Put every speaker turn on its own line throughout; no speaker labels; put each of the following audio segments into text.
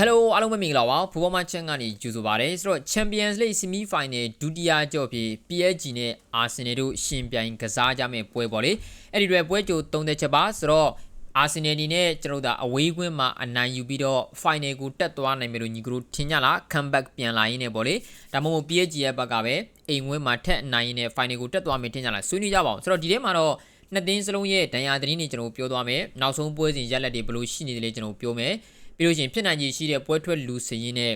Hello အားလုံးပဲမင်္ဂလာပါဖူဘောမချန်ကနေကြိုဆိုပါရစေဆိုတော့ Champions League Semi Final ဒုတိယကြော့ဖြစ် PSG နဲ့ Arsenal တို့ရှင်ပြိုင်ကစားကြမယ့်ပွဲပေါ့လေအဲ့ဒီတွေပွဲကြို3သက်ချက်ပါဆိုတော့ Arsenal ဒီနဲ့ကျွန်တော်တို့အဝေးကွင်းမှာအနိုင်ယူပြီးတော့ final ကိုတက်သွားနိုင်မယ်လို့ညီကတို့ထင်ကြလား comeback ပြန်လာရင်းနဲ့ပေါ့လေဒါမှမဟုတ် PSG ရဲ့ဘက်ကပဲအိမ်ဝင်းမှာထက်အနိုင်ရင်းနဲ့ final ကိုတက်သွားမယ်ထင်ကြလားဆွေးနွေးကြပါအောင်ဆိုတော့ဒီထဲမှာတော့နှစ်သင်းစလုံးရဲ့ဒဏ်ရာသတင်းတွေကျွန်တော်ပြောသွားမယ်နောက်ဆုံးပွဲစဉ်ရက်လက်တွေဘယ်လိုရှိနေတယ်လဲကျွန်တော်ပြောမယ် ပြီးလို့ရှိရင်ဖြစ်နိုင်ခြေရှိတဲ့ပွဲထွက်လူစရင်နဲ့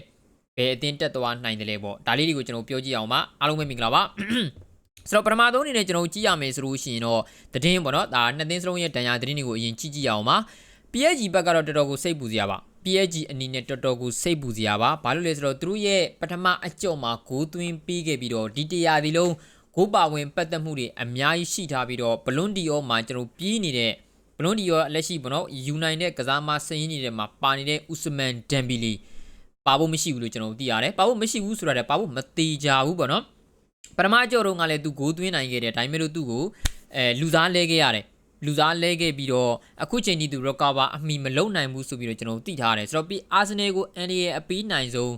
ဘယ်အသင်းတက်သွားနိုင်တယ်လဲပေါ့ဒါလေးတွေကိုကျွန်တော်ပြောကြည့်အောင်ပါအားလုံးပဲမင်္ဂလာပါဆိုတော့ပထမဆုံးအနေနဲ့ကျွန်တော်ကြည့်ရမယ်ဆိုလို့ရှိရင်တော့သတင်းပေါ့နော်ဒါနှစ်သင်းစလုံးရဲ့တန်ရာသတင်းတွေကိုအရင်ကြည့်ကြည့်ရအောင်ပါ PSG ဘက်ကတော့တော်တော်ကိုစိတ်ပူစရာပါ PSG အနေနဲ့တော်တော်ကိုစိတ်ပူစရာပါဘာလို့လဲဆိုတော့သူတို့ရဲ့ပထမအကြော့မှာဂိုးသွင်းပြီးခဲ့ပြီးတော့ဒီတရာဒီလုံးဂိုးပါဝင်ပတ်သက်မှုတွေအများကြီးရှိထားပြီးတော့ဘလွန်ဒီယောမှာကျွန်တော်ပြေးနေတဲ့ ဘလွန်ဒီယောလက်ရှိပေါ့နော်ယူနိုက်တဲ့ကစားမစင်းနေတဲ့မှာပါနေတဲ့ဥစမန်ဒမ်ဘီလီပါဖို့မရှိဘူးလို့ကျွန်တော်သိရတယ်ပါဖို့မရှိဘူးဆိုတာလည်းပါဖို့မသေးကြဘူးပေါ့နော်ပထမကြော်တော့ကလည်းသူဂိုးသွင်းနိုင်ခဲ့တယ်ဒါပေမဲ့လို့သူ့ကိုအဲလူစားလဲခဲ့ရတယ်လူစားလဲခဲ့ပြီးတော့အခုချိန်ထိသူ recover အမိမလုံနိုင်ဘူးဆိုပြီးတော့ကျွန်တော်သိထားရတယ်ဆိုတော့ပြီး Arsenal ကို NDA အပီးနိုင်ဆုံး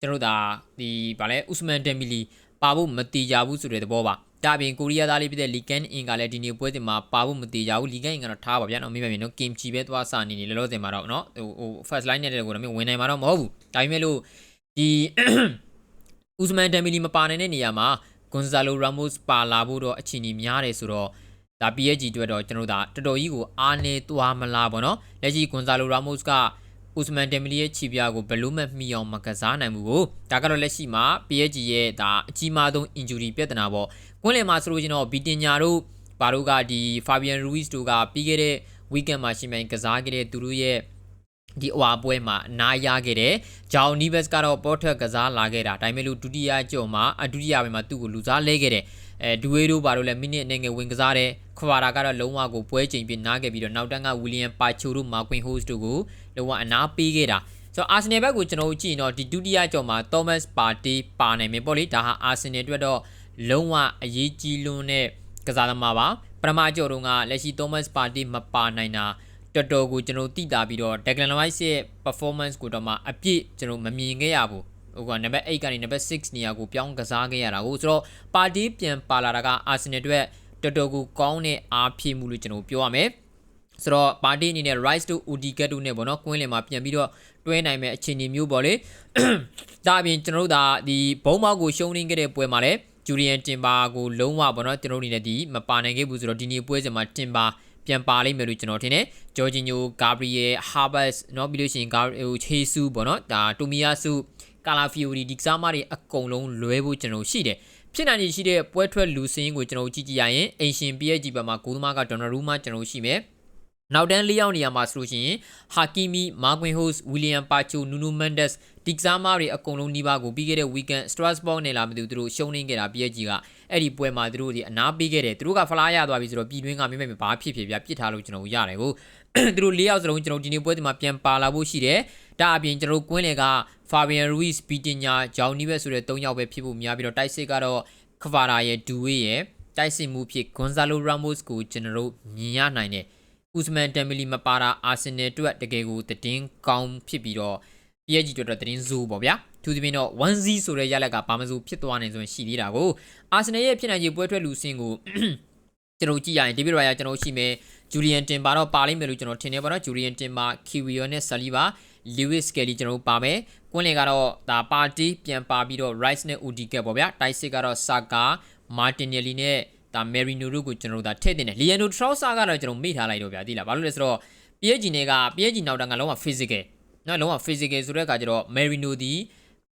ကျွန်တော်ဒါဒီဗာလဲဥစမန်ဒမ်မီလီ ပါဖို့မတီကြဘူးဆိုတဲ့သဘောပါဒါပြင်ကိုရီးယားသားလေးဖြစ်တဲ့လီကန်အင်ကလည်းဒီနေ့ပွဲစဉ်မှာပါဖို့မတီကြဘူးလီကန်အင်ကတော့ထားပါဗျာနော်မိမမြင်နော်ကင်ချီပဲသွားစနေနေလောလောဆယ်မှာတော့နော်ဟိုဟို first line နဲ့တဲ့ကိုတော့ဝင်နိုင်မှာတော့မဟုတ်ဘူးဒါပေမဲ့လို့ဒီဥစမန်ဒမ်မီလီမပါနိုင်တဲ့နေရာမှာဂွန်ဇာလိုရာမို့စ်ပါလာဖို့တော့အချိန်ကြီးများတယ်ဆိုတော့ဒါ PSG အတွက်တော့ကျွန်တော်တို့ဒါတော်တော်ကြီးကိုအားနေသွားမလားပေါ့နော်လက်ရှိဂွန်ဇာလိုရာမို့စ်က ဥစမန်ဒမ်မီလီရဲ့ခြေပြားကိုဘယ်လို့မှမှီအောင်မကစားနိုင်ဘူးကိုဒါကတော့လက်ရှိမှာ PSG ရဲ့ဒါအကြီးမားဆုံး injury ပြဿနာပေါ့ကွင်းလယ်မှာဆိုလို့ချင်းတော့ဘီတင်ညာတို့ဘာတို့ကဒီ Fabian Ruiz တို့ကပြီးခဲ့တဲ့ weekend မှာရှင်မြိုင်ကစားခဲ့တဲ့သူတို့ရဲ့ ဒီအဝါပွဲမှာအနားရခဲ့တယ်။ဂျောင်နီဗက်စ်ကတော့ပေါ်ထွက်ကစားလာခဲ့တာဒါပေမဲ့လို့ဒုတိယကြော်မှာအဒုတိယပိုင်းမှာသူ့ကိုလူစားလဲခဲ့တယ်။အဲဒူဝေတို့ဘာလို့လဲမိနစ်အနေငယ်ဝင်ကစားတယ်။ခွာတာကတော့လုံးဝကိုပွဲချိန်ပြနားခဲ့ပြီးတော့နောက်တန်းကဝီလီယံပါချိုတို့မာကွင်ဟိုးစ်တို့ကိုလုံးဝအနားပေးခဲ့တာ။ဆိုတော့အာဆင်နယ်ဘက်ကိုကျွန်တော်တို့ကြည့်ရင်တော့ဒီဒုတိယကြော်မှာ Thomas Partey ပါနိုင်မယ်ပေါ့လေဒါဟာအာဆင်နယ်အတွက်တော့လုံးဝအရေးကြီးလွန်းတဲ့ကစားသမားပါပထမကြော်တုန်းကလက်ရှိ Thomas Partey မပါနိုင်တာ တော်တော်ကိုကျွန်တော်တိတာပြီးတော့ Declan Rice ရဲ့ performance ကိုတော့မှအပြည့်ကျွန်တော်မမြင်ခဲ့ရဘူးဟိုကနံပါတ်8ကနေနံပါတ်6နေရာကိုပြောင်းကစားခဲ့ရတာကိုဆိုတော့ပါတီပြန်ပါလာတာကအာဆင်နယ်အတွက်တော်တော်ကိုကောင်းတဲ့အားဖြည့်မှုလို့ကျွန်တော်ပြောရမယ်ဆိုတော့ပါတီအနေနဲ့ Rice တို့ Odegaard တို့နဲ့ပေါ့နော်ကွင်းလင်မှာပြန်ပြီးတော့တွဲနိုင်မဲ့အခြေအနေမျိုးပေါ့လေဒါအပြင်ကျွန်တော်တို့ဒါဒီဘုံမောက်ကိုရှုံးနေခဲ့တဲ့ပွဲမှာလည်းဂျူရီယန်တင်ပါကိုလုံးဝပေါ့နော်ကျွန်တော်တို့အနေနဲ့ဒီမပါနိုင်ခဲ့ဘူးဆိုတော့ဒီနေ့ပွဲစဉ်မှာတင်ပါ ပြန်ပါလိမ့်မယ်လို့ကျွန်တော်ထင်တယ်ဂျော်ဂျင်ညိုဂါဘရီယယ်ဟာဘတ်စ်เนาะပြီးလို့ရှိရင်ဂါဟိုချေဆူပေါ့နော်ဒါတိုမီယာဆူကာလာဖီယိုဒီဒီကစားမတွေအကုန်လုံးလွဲဖို့ကျွန်တော်ရှိတယ်ဖြစ်နိုင်ရှိတဲ့ပွဲထွက်လူစင်းကိုကျွန်တော်ကြည့်ကြည့်ရရင်အင်ရှင် PSG ဘက်မှာဂိုးသမားကဒေါ်နယ်ရူးမာကျွန်တော်ရှိမယ် နောက်တန်း၄ယောက်နေရာမှာဆိုလို့ရှိရင်ဟာကီမီမာကွင်ဟို့စ်ဝီလီယံပါချိုနူနူမန်ဒက်စ်ဒီကစားမတွေအကုန်လုံးနှီးပါကိုပြီးခဲ့တဲ့ weekend Strasbourg နဲ့လာမသိဘူးသူတို့ရှုံးနေခဲ့တာ PSG ကအဲ့ဒီပွဲမှာသူတို့ဒီအနားပေးခဲ့တယ်သူတို့ကဖလားရသွားပြီဆိုတော့ပြည်တွင်းကမိမ့်မိဘာဖြစ်ဖြစ်ပြပြစ်ထားလို့ကျွန်တော်ရတယ်ကိုသူတို့၄ယောက်စလုံးကျွန်တော်ဒီနေ့ပွဲဒီမှာပြန်ပါလာဖို့ရှိတယ်ဒါအပြင်ကျွန်တော်ကွင်းလေက Fabian Ruiz ဘီတင်ညာဂျောင်နီဘက်ဆိုတဲ့၃ယောက်ပဲဖြစ်ဖို့များပြီးတော့တိုက်စစ်ကတော့ခဗာရာရဲ့ဒူဝေးရဲ့တိုက်စစ်မှုဖြစ်ဂွန်ဇာလိုရာမို့စ်ကိုကျွန်တော်တို့မြင်ရနိုင်တယ် ဥစမန်တမ်မီလီမပါတာအာဆင်နယ်အတွက်တကယ်ကိုတည်င်းကောင်းဖြစ်ပြီးတော့ PSG အတွက်တော့တည်င်းဇိုးပေါ့ဗျာသူဒီပင်တော့ 1Z ဆိုတဲ့ရလက်ကဘာမစိုးဖြစ်သွားနိုင်ဆိုရင်ရှိသေးတာကိုအာဆင်နယ်ရဲ့ဖြစ်နိုင်ခြေပွဲထွက်လူစင်းကိုကျွန်တော်ကြည့်ရရင်ဒေးဗစ်ရိုယာကျွန်တော်ရှိမယ်ဂျူလီယန်တင်ပါတော့ပါလိမ့်မယ်လို့ကျွန်တော်ထင်တယ်ပေါ့နော်ဂျူလီယန်တင်ပါခီဝီယိုနဲ့ဆလီဘာလီဝစ်ကယ်လီကျွန်တော်ပါမယ်ကွန်းလင်ကတော့ဒါပါတီပြန်ပါပြီးတော့ Rice နဲ့ Udi ကပေါ့ဗျာတိုက်စစ်ကတော့ Saka Martinelli နဲ့ ဒါမယ်ရီနိုတို့ကိုကျွန်တော်တို့ဒါထည့်တင်တယ်လီယန်နိုထရောဆာကတော့ကျွန်တော်မေ့ထားလိုက်တော့ဗျာသိလားဘာလို့လဲဆိုတော့ PSG နဲ့က PSG နောက်တန်းကလုံးဝ physical နော်လုံးဝ physical ဆိုတဲ့အခါကျတော့ Merino ဒီ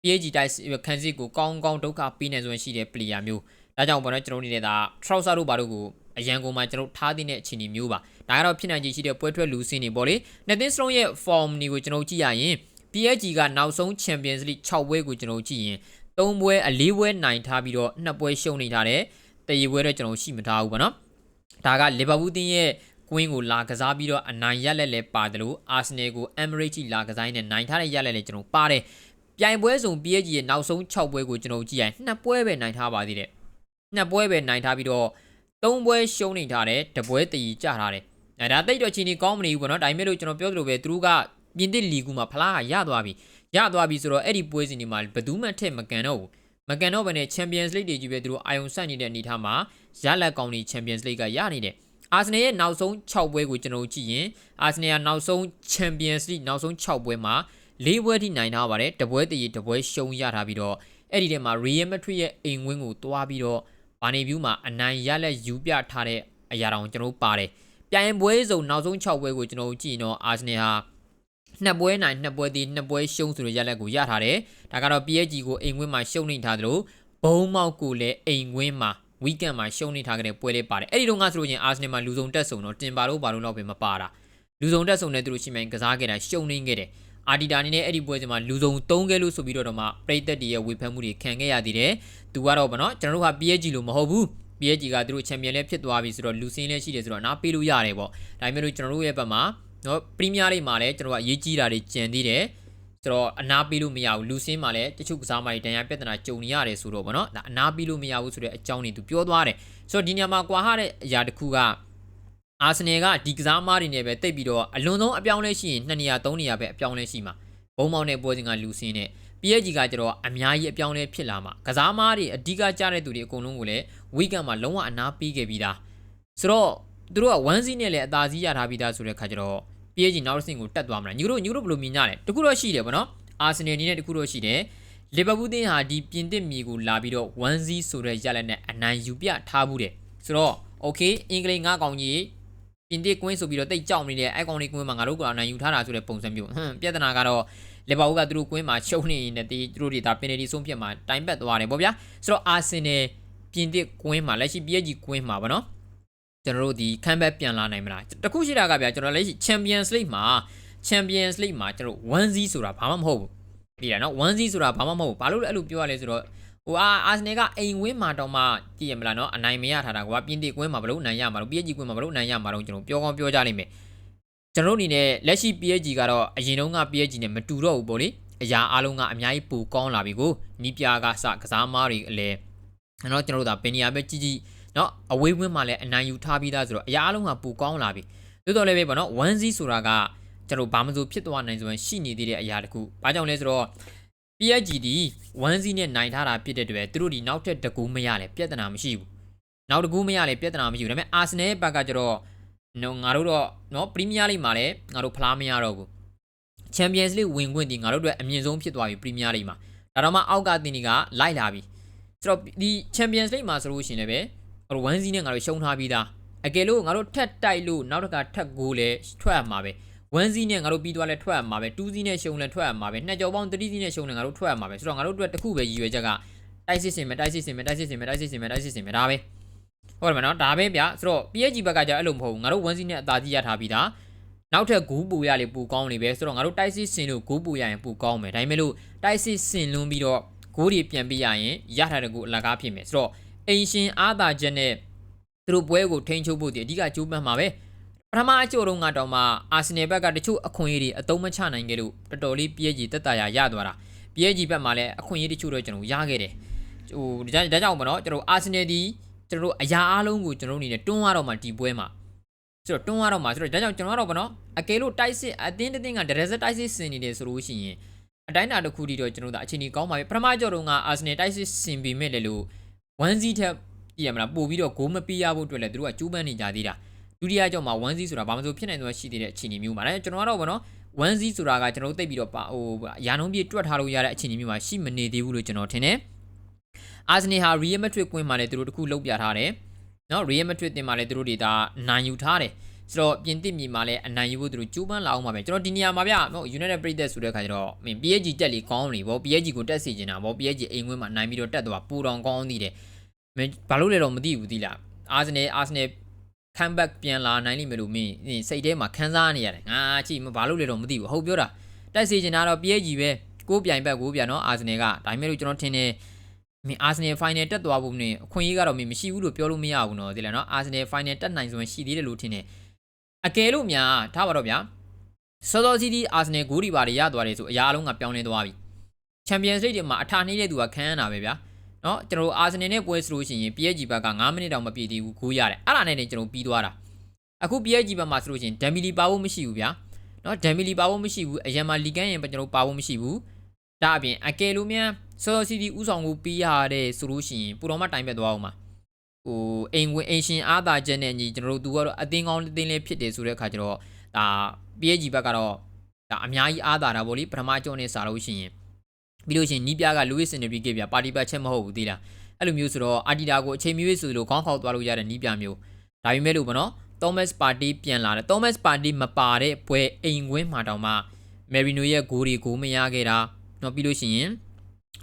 PSG တိုက်ခန်းစစ်ကိုကောင်းကောင်းဒုက္ခပေးနေဆိုရင်ရှိတဲ့ player မျိုးဒါကြောင့်ပေါ့နော်ကျွန်တော်နေတဲ့ဒါ trouser တို့ဘာတို့ကိုအရန်ကုန်မှာကျွန်တော်ထားတဲ့အခြေအနေမျိုးပါဒါကတော့ဖြစ်နိုင်ခြေရှိတဲ့ပွဲထွက်လူစင်းတွေပေါ့လေနှစ်သင်းစလုံးရဲ့ form တွေကိုကျွန်တော်ကြည့်ရရင် PSG ကနောက်ဆုံး Champions League 6ပွဲကိုကျွန်တော်ကြည့်ရင်3ပွဲအ4ပွဲနိုင်ထားပြီးတော့2ပွဲရှုံးနေထားတယ် တည်ရွယ်တော့ကျွန်တော်ရှိမထားဘူးပေါ့နော်ဒါကလီဗာပူးတင်းရဲ့ကွင်းကိုလာကစားပြီးတော့အနိုင်ရက်လက်လဲပါတယ်လို့အာဆင်နယ်ကိုအမ်မရိတ်ကြီးလာကစားနေနိုင်ထားတဲ့ရက်လက်လဲကျွန်တော်ပါတယ်ပြိုင်ပွဲစုံ PSG ရဲ့နောက်ဆုံး6ပွဲကိုကျွန်တော်ကြည့်ရင်နှစ်ပွဲပဲနိုင်ထားပါသေးတယ်နှစ်ပွဲပဲနိုင်ထားပြီးတော့သုံးပွဲရှုံးနေထားတယ်တပွဲတည်ကြထားတယ်အဲဒါတိတ်တော့ချင်းဒီကောင်းမနေဘူးပေါ့နော်ဒါပေမဲ့လို့ကျွန်တော်ပြောသလိုပဲသူတို့ကပြင်သစ်လီဂူမှာဖလားကရသွားပြီရသွားပြီဆိုတော့အဲ့ဒီပွဲစဉ်ဒီမှာဘယ်သူမှထက်မကန်တော့ဘူး မကန်တော့ဘဲနဲ့ Champions League တွေကြီးပဲသူတို့အာယုံစိုက်နေတဲ့အနေအထားမှာရလက်ကောင်းတွေ Champions League ကရနေတယ်အာဆနယ်ရဲ့နောက်ဆုံး6ပွဲကိုကျွန်တော်ကြည့်ရင်အာဆနယ်ကနောက်ဆုံး Champions League နောက်ဆုံး6ပွဲမှာ၄ပွဲထိနိုင်ထားပါတယ်တပွဲတည်းတပွဲရှုံးရထားပြီးတော့အဲ့ဒီထဲမှာ Real Madrid ရဲ့အိမ်ဝင်းကိုတွားပြီးတော့ဘာနေဗျူးမှာအနိုင်ရလက်ယူပြထားတဲ့အရာတောင်ကျွန်တော်ပါတယ်ပြိုင်ပွဲစုံနောက်ဆုံး6ပွဲကိုကျွန်တော်ကြည့်ရင်တော့အာဆနယ်ဟာ နှစ်ပွဲနိုင်နှစ်ပွဲသည်နှစ်ပွဲရှုံးဆိုတဲ့ရလက်ကိုရထားတယ်ဒါကတော့ PSG ကိုအိမ်ဝင်းမှာရှုံးနေထားသလိုဘုံမောက်ကိုလည်းအိမ်ဝင်းမှာ weekend မှာရှုံးနေထားကြတဲ့ပွဲလေးပါတယ်အဲ့ဒီတော့ကဆိုလို့ချင်းအာဆနယ်မှာလူစုံတက်ဆုံတော့တင်ပါလို့ပါလို့တော့ပဲမပါတာလူစုံတက်ဆုံတဲ့သူတို့ရှိမှန်ကစားခဲ့တာရှုံးနေခဲ့တယ်အာဒီတာအနေနဲ့အဲ့ဒီပွဲစဉ်မှာလူစုံ၃ခဲလို့ဆိုပြီးတော့မှပရိသတ်တွေရဲ့ဝေဖန်မှုတွေခံခဲ့ရသေးတယ်သူကတော့ဗောနော်ကျွန်တော်တို့က PSG လို့မဟုတ်ဘူး PSG ကသူတို့ချန်ပီယံလည်းဖြစ်သွားပြီဆိုတော့လူစင်းလည်းရှိတယ်ဆိုတော့နားပေးလို့ရတယ်ပေါ့ဒါပေမဲ့လို့ကျွန်တော်တို့ရဲ့ဘက်မှာ နော်ပရီးမီးယားလိမှာလည်းကျွန်တော်ကအရေးကြီးတာတွေကြံသေးတယ်ဆိုတော့အနာပေးလို့မရဘူးလူစင်းမှာလည်းတချို့ကစားမတွေတန်ရာပြဿနာကြုံနေရတယ်ဆိုတော့ဗောနော်ဒါအနာပေးလို့မရဘူးဆိုတဲ့အကြောင်းတွေသူပြောသွားတယ်ဆိုတော့ဒီညမှာကွာဟတဲ့အရာတစ်ခုကအာဆင်နယ်ကဒီကစားမားတွေနဲ့ပဲတိတ်ပြီးတော့အလွန်ဆုံးအပြောင်းလဲရှိရင်2နေရာ3နေရာပဲအပြောင်းလဲရှိမှာဘုံမောင်တဲ့ပွဲစဉ်ကလူစင်းနဲ့ PSG ကကျတော့အများကြီးအပြောင်းလဲဖြစ်လာမှာကစားမားတွေအဓိကကြတဲ့သူတွေအကုန်လုံးကိုလည်း weekend မှာလုံးဝအနာပေးခဲ့ပြီးသားဆိုတော့သူတို့က1စီးနဲ့လည်းအသာစီးရထားပြီးသားဆိုတဲ့ခါကျတော့ PSG နောက်တစ်ဆင့်ကိုတက်သွားမှာညီတို့ညီတို့ဘယ်လိုမြင်ကြလဲတခုတော့ရှိတယ်ဗောနော်အာဆင်နယ်အနေနဲ့တခုတော့ရှိတယ်လီဗာပူးတင်းဟာဒီပြင်သစ်မြေကိုလာပြီးတော့1စီးဆိုတဲ့ရလက်နဲ့အနိုင်ယူပြထားဘူးတယ်ဆိုတော့ okay အင်္ဂလိပ်ငါးကောင်ကြီးပြင်သစ်ကွင်းဆိုပြီးတော့တိတ်ကြောက်နေတဲ့အဲကောင်လေးကွင်းမှာငါတို့ကအနိုင်ယူထားတာဆိုတဲ့ပုံစံမျိုးဟမ်ပြဿနာကတော့လီဗာပူးကသူတို့ကွင်းမှာရှုံးနေနေတဲ့သူတို့တွေဒါပင်နယ်တီဆုံးဖြတ်မှာတိုင်ပတ်သွားတယ်ပေါ့ဗျာဆိုတော့အာဆင်နယ်ပြင်သစ်ကွင်းမှာလက်ရှိ PSG ကွင်းမှာဗောနော် ကျွန်တော်တို့ဒီခံဘက်ပြန်လာနိုင်မလားတခုရှိတာကဗျာကျွန်တော်လက်ရှိ Champions League မှာ Champions League မှာကျွန်တော် 1Z ဆိုတာဘာမှမဟုတ်ဘူးပြည်တယ်နော် 1Z ဆိုတာဘာမှမဟုတ်ဘူးဘာလို့လဲအဲ့လိုပြောရလဲဆိုတော့ဟိုအာအာဆင်နယ်ကအိမ်ဝင်းမှာတော့မှကြည့်ရမလားနော်အနိုင်မရထားတာကွာပြင်သစ်ကွင်းမှာဘလို့အနိုင်ရမှာတော့ PSG ကွင်းမှာဘလို့အနိုင်ရမှာတော့ကျွန်တော်ပြောကောင်းပြောကြလိမ့်မယ်ကျွန်တော်တို့အနေနဲ့လက်ရှိ PSG ကတော့အရင်တုန်းက PSG နဲ့မတူတော့ဘူးပေါ့လေအရာအလုံးကအများကြီးပိုကောင်းလာပြီကိုနီးပြားကစကစားမားတွေအလဲနော်ကျွန်တော်တို့ဒါပင်နီယာပဲကြီးကြီး နော်အဝေးဝင်းမှာလည်းအနိုင်ယူထားပြီးသားဆိုတော့အရာအလုံးကပိုကောင်းလာပြီသို့တော်လည်းပဲပေါ့နော် 1Z ဆိုတာကကျွန်တော်ဘာမှမဆိုဖြစ်သွားနိုင်ဆိုရင်ရှိနေသေးတဲ့အရာတခုဘာကြောင့်လဲဆိုတော့ PSG ဒီ 1Z နဲ့နိုင်ထားတာဖြစ်တဲ့အတွက်သူတို့ဒီနောက်ထပ်တကူမရလဲပြဿနာမရှိဘူးနောက်တကူမရလဲပြဿနာမရှိဘူးဒါပေမဲ့ Arsenal ဘက်ကကျတော့နော်ငါတို့တော့နော် Premier League မှာလည်းငါတို့ဖလားမရတော့ဘူး Champions League ဝင်ခွင့်ဒီငါတို့အတွက်အမြင့်ဆုံးဖြစ်သွားပြီ Premier League မှာဒါတော့မှအောက်ကတင်တွေကလိုက်လာပြီဆိုတော့ဒီ Champions League မှာဆိုလို့ရှိရင်လည်း ပဲဟို 1Z နဲ့ငါတို့ရှုံးထားပြီးသားအကယ်လို့ငါတို့ထက်တိုက်လို့နောက်တစ်ခါထက်ကိုလဲထွက်ရမှာပဲ1စီးနဲ့ငါတို့ပြီးသွားလဲထွက်ရမှာပဲ2စီးနဲ့ရှုံလဲထွက်ရမှာပဲနှစ်ကြော်ပေါင်း3စီးနဲ့ရှုံလဲငါတို့ထွက်ရမှာပဲဆိုတော့ငါတို့အတွက်တစ်ခုပဲရည်ရွယ်ချက်ကတိုက်စစ်စင်မယ်တိုက်စစ်စင်မယ်တိုက်စစ်စင်မယ်တိုက်စစ်စင်မယ်တိုက်စစ်စင်မယ်ဒါပဲဟုတ်တယ်မနော်ဒါပဲဗျဆိုတော့ PSG ဘက်ကကြာအဲ့လိုမဟုတ်ဘူးငါတို့1စီးနဲ့အသာကြီးရထားပြီးသားနောက်ထပ်ဂူးပူရလေပူကောင်းနေပဲဆိုတော့ငါတို့တိုက်စစ်စင်လို့ဂူးပူရရင်ပူကောင်းမယ်ဒါပေမဲ့လို့တိုက်စစ်စင်လွန်းပြီးတော့ဂိုးတွေပြန်ပြရရင်ရထားတဲ့ကူအလကားဖြစ်မယ်ဆိုတော့ အိမ်ရှင်အားသာချက်နဲ့သူတို့ပွဲကိုထိန်းချုပ်ဖို့ဒီအဓိကကြိုးပမ်းမှာပဲပထမအချို့တုန်းကတော့မှအာဆင်နယ်ဘက်ကတချို့အခွင့်အရေးတွေအတုံးမချနိုင်ခဲ့လို့တော်တော်လေးပြည့်ကြီးတက်တာရရသွားတာပြည့်ကြီးဘက်မှာလည်းအခွင့်အရေးတချို့တော့ကျွန်တော်ရခဲ့တယ်ဟိုဒါဒါကြောင့်မနော်ကျွန်တော်အာဆင်နယ်ဒီကျွန်တော်တို့အရာအားလုံးကိုကျွန်တော်တို့အနေနဲ့တွန်းရတော့မှဒီပွဲမှာဆိုတော့တွန်းရတော့မှဆိုတော့ဒါကြောင့်ကျွန်တော်ကတော့ဗောနော်အကယ်လို့တိုက်စစ်အတင်းတင်းကဒရက်စတိုက်စစ်ဆင်နေတယ်ဆိုလို့ရှိရင်အတိုင်းတာတစ်ခုတည်းတော့ကျွန်တော်တို့အချိန်ကြီးကောင်းပါပြီပထမကြော်တုန်းကအာဆင်နယ်တိုက်စစ်ဆင်ပြီးမဲ့လေလို့ 1-0ထက်ကြည့်ရမလားပို့ပြီးတော့ဂိုးမပေးရဖို့အတွက်လည်းသူတို့ကကြိုးပမ်းနေကြသေးတာဒုတိယကြောင့်မှာ 1Z ဆိုတာဘာမှမဆိုဖြစ်နိုင်တော့ရှိသေးတဲ့အခြေအနေမျိုးမှာဒါကျွန်တော်ကတော့ဗောနော် 1Z ဆိုတာကကျွန်တော်တို့သိပြီးတော့ဟိုရာနှုန်းပြည့်တွက်ထားလို့ရတဲ့အခြေအနေမျိုးမှာရှိမနေသေးဘူးလို့ကျွန်တော်ထင်တယ်အာဆင်နယ်ဟာ Real Madrid ကွင်းမှာလည်းသူတို့တခုလောက်ပြထားတယ်နော် Real Madrid တင်မှာလည်းသူတို့တွေဒါနိုင်ယူထားတယ်ဆိုတော့ပြင်သစ်မြေမှာလည်းအနိုင်ယူဖို့သူတို့ကြိုးပမ်းလာအောင်ပါပဲကျွန်တော်ဒီနေရာမှာဗျနော် United ပြည်သက်ဆိုတဲ့ခါကျတော့မင်း PSG တက်လီကောင်းနေဗော PSG ကိုတက်စီနေတာဗော PSG အိမ်ဝင်းမှာနိုင်ပြီးတော့တက်သွားပူတောင်ကောင်းသေးတယ် မင်းဘာလို့လဲတော့မသိဘူးသီလားအာဆင်နယ်အာဆင်နယ် comeback ပြန်လာနိုင်လိမ့်မယ်လို့မင်းစိတ်ထဲမှာခန်းစားနေရတယ်ငါကြည့်မဘာလို့လဲတော့မသိဘူးဟုတ်ပြောတာတိုက်စီချင်တာတော့ PSG ပဲကိုပြိုင်ဘက်ကိုပြန်နော်အာဆင်နယ်ကဒါပေမဲ့လို့ကျွန်တော်ထင်တယ်မင်းအာဆင်နယ် final တက်သွားဖို့နဲ့အခွင့်အရေးကတော့မင်းမရှိဘူးလို့ပြောလို့မရဘူးနော်ဒီလားနော်အာဆင်နယ် final တက်နိုင်ဆိုရင်ရှိသေးတယ်လို့ထင်တယ်အကယ်လို့များထားပါတော့ဗျာစောစောစီးဒီအာဆင်နယ်ဂိုးဒီပါတွေရသွားတယ်ဆိုအရာလုံးကပြောင်းလဲသွားပြီချန်ပီယံစ်လိဂ်တွေမှာအထာနှိမ့်တဲ့သူကခန်းရတာပဲဗျာ နော်ကျွန်တော်တို့အာဆင်နယ်နဲ့ပွဲဆိုလို့ရှိရင် PSG ဘက်က9မိနစ်တောင်မပြည့်သေးဘူးဂိုးရတယ်အဲ့ဒါနဲ့တင်ကျွန်တော်ပြီးသွားတာအခု PSG ဘက်မှာဆိုလို့ရှိရင်ဒမ်မီလီပါဖို့မရှိဘူးဗျာနော်ဒမ်မီလီပါဖို့မရှိဘူးအရင်မှာလီကန်ရင်ပဲကျွန်တော်ပါဖို့မရှိဘူးဒါအပြင်အကယ်လို့များဆော်စီတီဥဆောင်ကိုပြီးရတဲ့ဆိုလို့ရှိရင်ပူတော်မတိုင်ပတ်သွားအောင်ပါဟိုအိမ်ဝင်အိမ်ရှင်အားသာချက်နဲ့ညီကျွန်တော်တို့သူကတော့အတင်းကောင်းအတင်းလေးဖြစ်တယ်ဆိုတဲ့အခါကျတော့ဒါ PSG ဘက်ကတော့ဒါအများကြီးအားသာတာဗောလေပထမကျောင်းနဲ့စာလို့ရှိရင် ပြီးလို့ရှိရင်နီးပြားက Louis Enrique ပြပါတီပတ်ချက်မဟုတ်ဘူးသိလားအဲ့လိုမျိုးဆိုတော့အာတီတာကိုအချိန်မီဆိုလို့ခေါင်းခေါက်သွားလို့ရတဲ့နီးပြားမျိုးဒါပေမဲ့လို့ဗောနော် Thomas Party ပြန်လာတယ် Thomas Party မပါတဲ့ပွဲအိမ်ကွင်းမှာတောင်မှ Merino ရဲ့ဂိုးတွေကိုမရခဲ့တာတော့ပြီးလို့ရှိရင်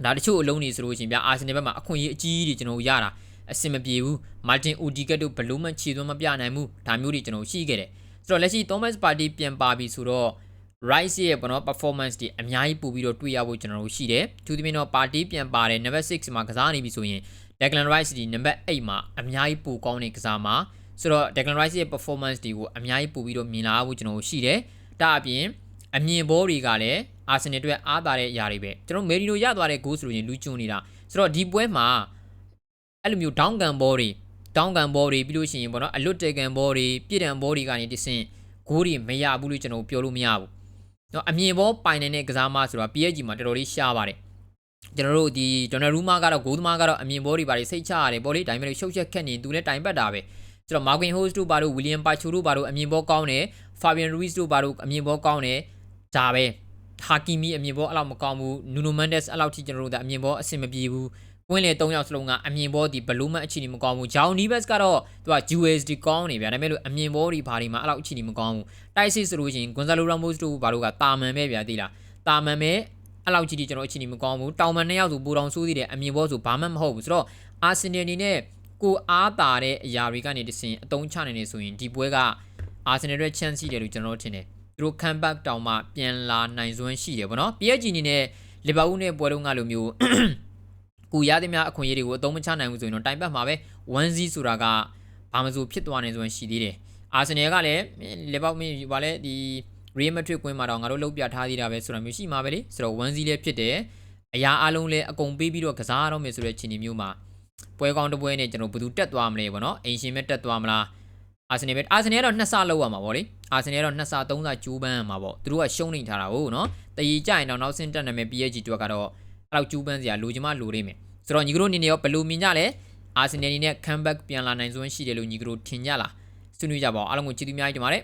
ဒါတချို့အလုံးနေဆိုလို့ရှိရင်ဗျာအာဆင်နယ်ဘက်မှာအခွင့်အရေးအကြီးကြီးကျွန်တော်ရတာအဆင်မပြေဘူးမာတင်အူဒီကတ်တို့ဘလို့မှခြေသွင်းမပြနိုင်ဘူးဒါမျိုးတွေကျွန်တော်ရှိခဲ့တယ်ဆိုတော့လက်ရှိ Thomas Party ပြန်ပါပြီဆိုတော့ Rice ရဲ့ဘောနော် performance တွေအများကြီးပို့ပြီးတော့တွေ့ရဖို့ကျွန်တော်တို့ရှိတယ်သူသဖြင့်တော့ party ပြန်ပါတယ် number 6မှာကစားနေပြီဆိုရင် Declan Rice ဒီ number 8မှာအများကြီးပိုကောင်းတဲ့ကစားမှာဆိုတော့ Declan Rice ရဲ့ performance တွေကိုအများကြီးပို့ပြီးတော့မြင်လာဖို့ကျွန်တော်တို့ရှိတယ်ဒါအပြင်အမြင်ဘောတွေကလည်းအာဆင်နယ်အတွက်အားသာတဲ့အရာတွေပဲကျွန်တော်မေရီနိုရသွားတဲ့ goal ဆိုလို့ရင်လူကျွန်းနေတာဆိုတော့ဒီပွဲမှာအဲ့လိုမျိုး down ကန်ဘောတွေ down ကန်ဘောတွေပြီးလို့ရှိရင်ပေါ့နော်အလွတ်တေကန်ဘောတွေပြည့်တံဘောတွေကနေတဆင့် goal တွေမရဘူးလို့ကျွန်တော်ပြောလို့မရဘူး နော်အမြင်ပေါ်ပိုင်နေတဲ့ကစားမဆိုတာ PSG မှာတော်တော်လေးရှားပါတယ်ကျွန်တော်တို့ဒီဒေါ်နယ်ရူမာကတော့ဂိုးသမားကတော့အမြင်ပေါ်တွေပါတွေစိတ်ချရတယ်ဘောလေးတိုင်းမဲ့လို့ရှုပ်ချက်ခက်နေသူလည်းတိုင်ပတ်တာပဲကျွန်တော်မာဂင်ဟိုးစ်တို့ပါတို့ဝီလျံပါချိုတို့ပါတို့အမြင်ပေါ်ကောင်းတယ်ဖာဘီယန်ရူစ်တို့ပါတို့အမြင်ပေါ်ကောင်းတယ်ဒါပဲဟာကီမီအမြင်ပေါ်အဲ့လောက်မကောင်းဘူးနူနိုမန်ဒက်စ်အဲ့လောက်ထိကျွန်တော်တို့ကအမြင်ပေါ်အဆင်မပြေဘူး ကွင်းလေ၃ယောက်စလုံးကအမြင်ဘောဒီဘလူးမန်အခြေအနေမကောင်းဘူးဂျောင်နီဘက်စ်ကတော့သူက USD ကောင်းနေဗျာဒါပေမဲ့လို့အမြင်ဘောဒီဘာဒီမှာအဲ့လောက်အခြေအနေမကောင်းဘူးတိုက်စစ်ဆိုလို့ရှိရင်ဂွန်ဇာလိုရာမို့စ်တို့ဘာတို့ကတာမန်ပဲဗျာသိလားတာမန်ပဲအဲ့လောက်ကြီးဒီကျွန်တော်အခြေအနေမကောင်းဘူးတောင်မန်နှစ်ယောက်ဆိုပူတောင်ဆိုးသေးတယ်အမြင်ဘောဆိုဘာမှမဟုတ်ဘူးဆိုတော့အာဆင်နယ်အနေနဲ့ကိုအားတာတဲ့အရာတွေကနေတစင်အတုံးချနေနေဆိုရင်ဒီပွဲကအာဆင်နယ်ရဲ့ chance ရှိတယ်လို့ကျွန်တော်တို့ထင်တယ်သူတို့ comeback တောင်မှပြန်လာနိုင်စွမ်းရှိတယ်ဗောနော် PSG အနေနဲ့လီဗာပူးနဲ့ပွဲတုန်းကလိုမျိုး ကိုရသည်များအခွင့်အရေးတွေကိုအသုံးမချနိုင်ဘူးဆိုရင်တော့တိုင်ပတ်မှာပဲ1-0ဆိုတာကဘာမှမဆိုဖြစ်သွားနိုင်စွမ်းရှိသေးတယ်အာဆင်နယ်ကလည်းလီဗာပူးဘာလဲဒီ Real Madrid ကွင်းမှာတော့ငါတို့လှုပ်ပြထားသေးတာပဲဆိုတာမျိုးရှိမှာပဲလေဆိုတော့1-0လည်းဖြစ်တယ်အရာအလုံးလည်းအကုန်ပေးပြီးတော့ကစားရတော့မယ်ဆိုတဲ့ခြေအနေမျိုးမှာပွဲကောင်းတစ်ပွဲနဲ့ကျွန်တော်ဘယ်သူတက်သွားမလဲပေါ့နော်အင်ရှင်ပဲတက်သွားမလားအာဆင်နယ်ပဲအာဆင်နယ်ကတော့နှစ်ဆလောက်ရမှာပေါ့လေအာဆင်နယ်ကတော့နှစ်ဆသုံးဆကျိုးပန်းရမှာပေါ့သူတို့ကရှုံးနေထားတာဟုတ်နော်တရီကြရင်တော့နောက်ဆင်းတက်နေမယ် PSG တို့ကတော့ အဲ့လောက်ကျိုးပန်းစရာလိုချင်မှလိုနေမယ်ဆိုတော့ညီကတို့အနေနဲ့ရောဘယ်လိုမြင်ကြလဲအာဆင်နယ်အနေနဲ့ comeback ပြန်လာနိုင်စွမ်းရှိတယ်လို့ညီကတို့ထင်ကြလားဆွေးနွေးကြပါဦးအားလုံးကိုကျေးဇူးများကြီးတင်ပါတယ်